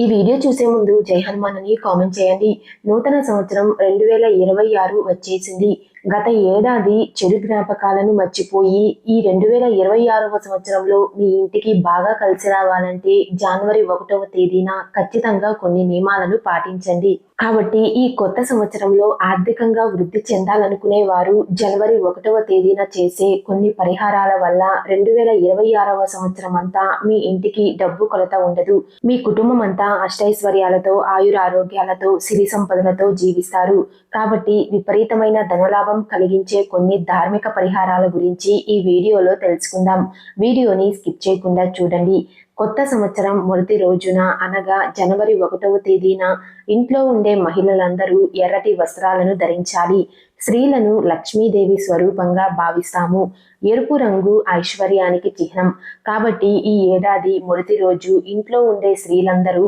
ఈ వీడియో చూసే ముందు జై హనుమాన్ అని కామెంట్ చేయండి. నూతన సంవత్సరం రెండు వేల ఇరవై ఆరు వచ్చేసింది. గత ఏడాది చెడు జ్ఞాపకాలను మర్చిపోయి ఈ రెండు వేల ఇరవై ఆరవ సంవత్సరంలో మీ ఇంటికి బాగా కలిసి రావాలంటే జనవరి ఒకటవ తేదీన ఖచ్చితంగా కొన్ని నియమాలను పాటించండి. కాబట్టి ఈ కొత్త సంవత్సరంలో ఆర్థికంగా వృద్ధి చెందాలనుకునే వారు జనవరి ఒకటవ తేదీన చేసే కొన్ని పరిహారాల వల్ల రెండు వేల ఇరవై ఆరవ సంవత్సరం అంతా మీ ఇంటికి డబ్బు కొలత ఉండదు. మీ కుటుంబం అంతా అష్టైశ్వర్యాలతో ఆయుర ఆరోగ్యాలతో సిరి సంపదలతో జీవిస్తారు. కాబట్టి విపరీతమైన ధనలాభ కలిగించే కొన్ని ధార్మిక పరిహారాల గురించి ఈ వీడియోలో తెలుసుకుందాం. వీడియోని స్కిప్ చేయకుండా చూడండి. కొత్త సంవత్సరం మొదటి రోజున అనగా జనవరి ఒకటవ తేదీన ఇంట్లో ఉండే మహిళలందరూ ఎర్రటి వస్త్రాలను ధరించాలి. స్త్రీలను లక్ష్మీదేవి స్వరూపంగా భావిస్తాము. ఎరుపు రంగు ఐశ్వర్యానికి చిహ్నం. కాబట్టి ఈ ఏడాది మొదటి రోజు ఇంట్లో ఉండే స్త్రీలందరూ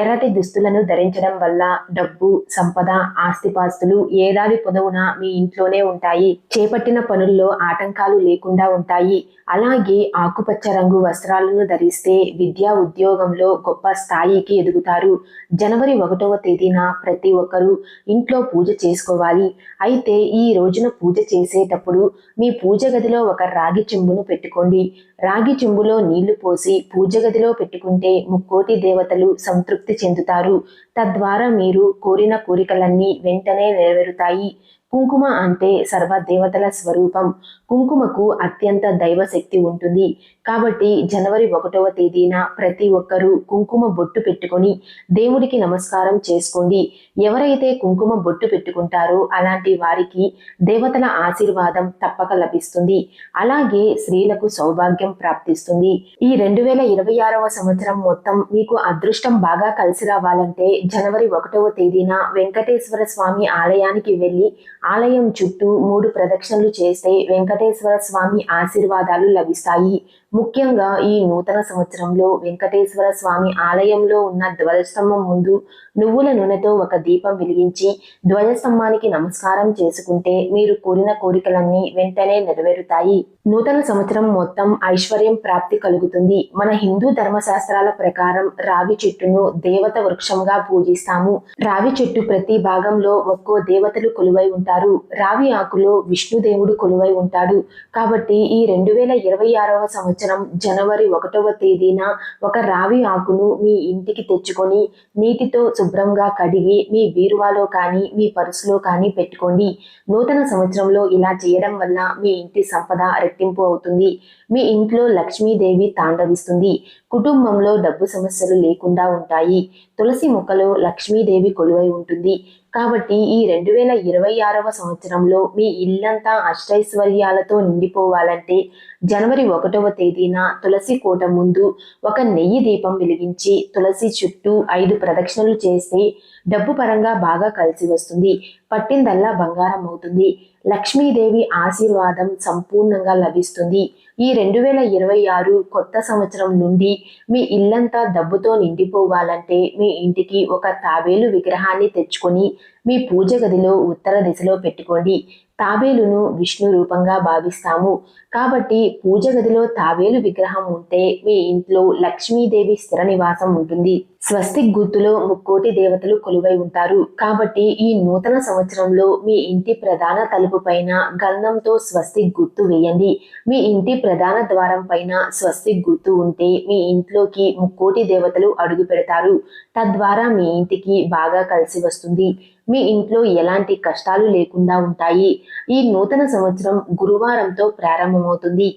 ఎర్రటి దుస్తులను ధరించడం వల్ల డబ్బు సంపద ఆస్తిపాస్తులు ఏడాది పొదవున మీ ఇంట్లోనే ఉంటాయి. చేపట్టిన పనుల్లో ఆటంకాలు లేకుండా ఉంటాయి. అలాగే ఆకుపచ్చ రంగు వస్త్రాలను ధరిస్తే విద్యా ఉద్యోగంలో గొప్ప స్థాయికి ఎదుగుతారు. జనవరి ఒకటవ తేదీన ప్రతి ఒక్కరూ ఇంట్లో పూజ చేసుకోవాలి. అయితే ఈ రోజున పూజ చేసేటప్పుడు మీ పూజ గదిలో ఒక రాగి చెంబును పెట్టుకోండి. రాగి చెంబులో నీళ్ళు పోసి పూజ గదిలో పెట్టుకుంటే ముక్కోటి దేవతలు సంతృప్తి చెందుతారు. తద్వారా మీరు కోరిన కోరికలన్నీ వెంటనే నెరవేరుతాయి. కుంకుమ అంటే సర్వ దేవతల స్వరూపం. కుంకుమకు అత్యంత దైవశక్తి ఉంటుంది. కాబట్టి జనవరి ఒకటవ తేదీన ప్రతి ఒక్కరూ కుంకుమ బొట్టు పెట్టుకొని దేవుడికి నమస్కారం చేసుకోండి. ఎవరైతే కుంకుమ బొట్టు పెట్టుకుంటారో అలాంటి వారికి దేవతల ఆశీర్వాదం తప్పక లభిస్తుంది. అలాగే స్త్రీలకు సౌభాగ్యం ప్రాప్తిస్తుంది. ఈ రెండు వేల ఇరవై ఆరవ సంవత్సరం మొత్తం మీకు అదృష్టం బాగా కలిసి రావాలంటే జనవరి ఒకటవ తేదీన వెంకటేశ్వర స్వామి ఆలయానికి వెళ్ళి ఆలయం చుట్టూ మూడు ప్రదక్షిణలు చేస్తే వెంకటేశ్వర స్వామి ఆశీర్వాదాలు లభిస్తాయి. ముఖ్యంగా ఈ నూతన సంవత్సరంలో వెంకటేశ్వర స్వామి ఆలయంలో ఉన్న ధ్వజస్తంభం ముందు నువ్వుల నూనెతో ఒక దీపం వెలిగించి ధ్వజస్తంభానికి నమస్కారం చేసుకుంటే మీరు కోరిన కోరికలన్నీ వెంటనే నెరవేరుతాయి. నూతన సంవత్సరం మొత్తం ఐశ్వర్యం ప్రాప్తి కలుగుతుంది. మన హిందూ ధర్మశాస్త్రాల ప్రకారం రావి చెట్టును దేవత వృక్షంగా పూజిస్తాము. రావి చెట్టు ప్రతి భాగంలో ఒక్కో దేవతలు కొలువై ఉంటారు. రావి ఆకులో విష్ణుదేవుడు కొలువై ఉంటాడు. కాబట్టి ఈ రెండు వేల ఇరవై ఆరవ సంవత్సరం జనవరి ఒకటవ తేదీన ఒక రావి ఆకును మీ ఇంటికి తెచ్చుకొని నీటితో శుభ్రంగా కడిగి మీ బీరువాలో కానీ మీ పరుసులో కానీ పెట్టుకోండి. నూతన సంవత్సరంలో ఇలా చేయడం వల్ల మీ ఇంటి సంపద రెట్టింపు అవుతుంది. మీ ఇంట్లో లక్ష్మీదేవి తాండవిస్తుంది. కుటుంబంలో డబ్బు సమస్యలు లేకుండా ఉంటాయి. తులసి మొక్కలో లక్ష్మీదేవి కొలువై ఉంటుంది. కాబట్టి ఈ రెండు వేల ఇరవై ఆరవ సంవత్సరంలో మీ ఇల్లంతా అష్టైశ్వర్యాలతో నిండిపోవాలంటే జనవరి ఒకటవ తేదీన తులసి కోట ముందు ఒక నెయ్యి దీపం వెలిగించి తులసి చుట్టూ ఐదు ప్రదక్షిణలు చేస్తే డబ్బు పరంగా బాగా కలిసి వస్తుంది. పట్టిందల్లా బంగారం అవుతుంది. లక్ష్మీదేవి ఆశీర్వాదం సంపూర్ణంగా లభిస్తుంది. ఈ రెండు వేల ఇరవై ఆరు కొత్త సంవత్సరం నుండి మీ ఇల్లంతా డబ్బుతో నిండిపోవాలంటే మీ ఇంటికి ఒక తాబేలు విగ్రహాన్ని తెచ్చుకొని మీ పూజ గదిలో ఉత్తర దిశలో పెట్టుకోండి. తాబేలును విష్ణు రూపంగా భావిస్తాము. కాబట్టి పూజ గదిలో తాబేలు విగ్రహం ఉంటే మీ ఇంట్లో లక్ష్మీదేవి స్థిర నివాసం ఉంటుంది. స్వస్తిక్ గుర్తులో ముక్కోటి దేవతలు కొలువై ఉంటారు. కాబట్టి ఈ నూతన సంవత్సరంలో మీ ఇంటి ప్రధాన తలుపు పైన గంధంతో స్వస్తిక్ గుర్తు వేయండి. మీ ఇంటి ప్రధాన ద్వారం పైన స్వస్తిక్ గుర్తు ఉంటే మీ ఇంట్లోకి ముక్కోటి దేవతలు అడుగు పెడతారు. తద్వారా మీ ఇంటికి బాగా కలిసి వస్తుంది. మీ ఇంట్లో ఎలాంటి కష్టాలు లేకుండా ఉంటాయి. ఈ నూతన సంవత్సరం గురువారంతో ప్రారంభమవుతుంది.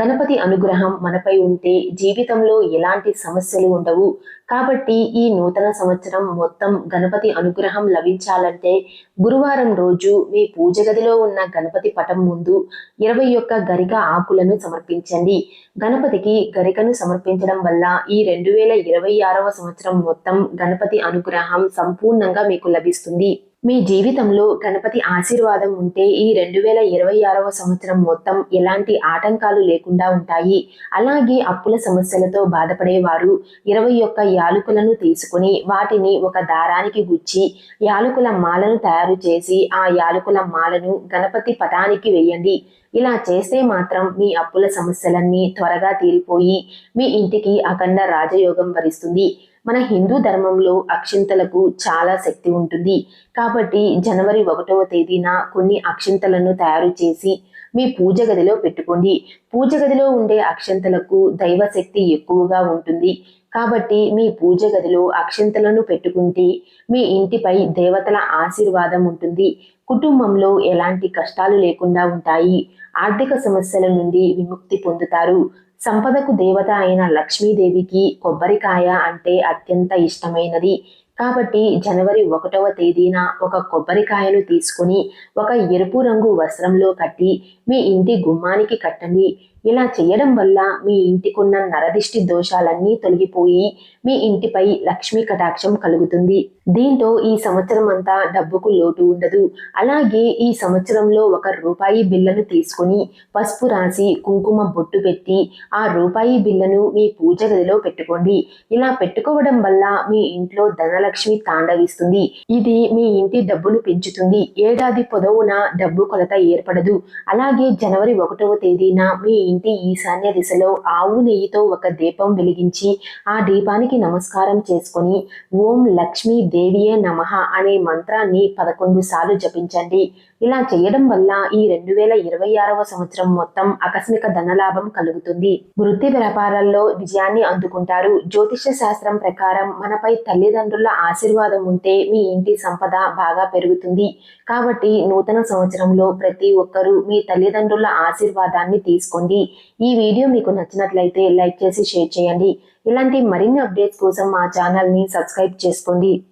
గణపతి అనుగ్రహం మనపై ఉంటే జీవితంలో ఎలాంటి సమస్యలు ఉండవు. కాబట్టి ఈ నూతన సంవత్సరం మొత్తం గణపతి అనుగ్రహం లభించాలంటే గురువారం రోజు మీ పూజ గదిలో ఉన్న గణపతి పటం ముందు ఇరవై ఒక్క గరిక ఆకులను సమర్పించండి. గణపతికి గరికను సమర్పించడం వల్ల ఈ రెండు వేల ఇరవై ఆరవ సంవత్సరం మొత్తం గణపతి అనుగ్రహం సంపూర్ణంగా మీకు లభిస్తుంది. మీ జీవితంలో గణపతి ఆశీర్వాదం ఉంటే ఈ రెండు వేల ఇరవై ఆరవ సంవత్సరం మొత్తం ఎలాంటి ఆటంకాలు లేకుండా ఉంటాయి? అలాగే అప్పుల సమస్యలతో బాధపడేవారు ఇరవై ఒక్క యాలుకలను తీసుకుని వాటిని ఒక దారానికి గుచ్చి యాలకుల మాలను తయారు చేసి ఆ యాలకుల మాలను గణపతి పటానికి వేయండి. ఇలా చేస్తే మాత్రం మీ అప్పుల సమస్యలన్నీ త్వరగా తీరిపోయి మీ ఇంటికి అఖండ రాజయోగం వరిస్తుంది. మన హిందూ ధర్మంలో అక్షింతలకు చాలా శక్తి ఉంటుంది. కాబట్టి జనవరి ఒకటవ తేదీన కొన్ని అక్షింతలను తయారు చేసి మీ పూజ గదిలో పెట్టుకోండి. పూజ గదిలో ఉండే అక్షంతలకు దైవశక్తి ఎక్కువగా ఉంటుంది. కాబట్టి మీ పూజ గదిలో అక్షంతలను పెట్టుకుంటే మీ ఇంటిపై దేవతల ఆశీర్వాదం ఉంటుంది. కుటుంబంలో ఎలాంటి కష్టాలు లేకుండా ఉంటాయి. ఆర్థిక సమస్యల నుండి విముక్తి పొందుతారు. సంపదకు దేవత అయిన లక్ష్మీదేవికి కొబ్బరికాయ అంటే అత్యంత ఇష్టమైనది. కాబట్టి జనవరి ఒకటవ తేదీన ఒక కొబ్బరికాయను తీసుకుని ఒక ఎరుపు రంగు వస్త్రంలో కట్టి మీ ఇంటి గుమ్మానికి కట్టండి. ఇలా చేయడం వల్ల మీ ఇంటికున్న నరదిష్టి దోషాలన్నీ తొలగిపోయి మీ ఇంటిపై లక్ష్మీ కటాక్షం కలుగుతుంది. దీంతో ఈ సంవత్సరం అంతా డబ్బుకు లోటు ఉండదు. అలాగే ఈ సంవత్సరంలో ఒక రూపాయి బిల్లను తీసుకుని పసుపు రాసి కుంకుమ బొట్టు పెట్టి ఆ రూపాయి బిల్లను మీ పూజ గదిలో పెట్టుకోండి. ఇలా పెట్టుకోవడం వల్ల మీ ఇంట్లో ధనలక్ష్మి తాండవిస్తుంది. ఇది మీ ఇంటి డబ్బును పెంచుతుంది. ఏడాది పొడవునా డబ్బు కొలత ఏర్పడదు. అలాగే జనవరి ఒకటవ తేదీన మీ ఇంటి ఈశాన్య దిశలో ఆవు నెయ్యితో ఒక దీపం వెలిగించి ఆ దీపానికి నమస్కారం చేసుకొని ఓం లక్ష్మీ దేవియే నమః అనే మంత్రాన్ని పదకొండు సార్లు జపించండి. ఇలా చేయడం వల్ల ఈ రెండు వేల ఇరవై ఆరవ సంవత్సరం మొత్తం ఆకస్మిక ధనలాభం కలుగుతుంది. వృత్తి వ్యాపారాల్లో విజయాన్ని అందుకుంటారు. జ్యోతిష శాస్త్రం ప్రకారం మనపై తల్లిదండ్రుల ఆశీర్వాదం ఉంటే మీ ఇంటి సంపద బాగా పెరుగుతుంది. కాబట్టి నూతన సంవత్సరంలో ప్రతి ఒక్కరూ మీ తల్లిదండ్రుల ఆశీర్వాదాన్ని తీసుకోండి. ఈ వీడియో మీకు నచ్చినట్లయితే లైక్ చేసి షేర్ చేయండి. ఇలాంటి మరిన్ని అప్డేట్స్ కోసం మా ఛానల్ని సబ్స్క్రైబ్ చేసుకోండి.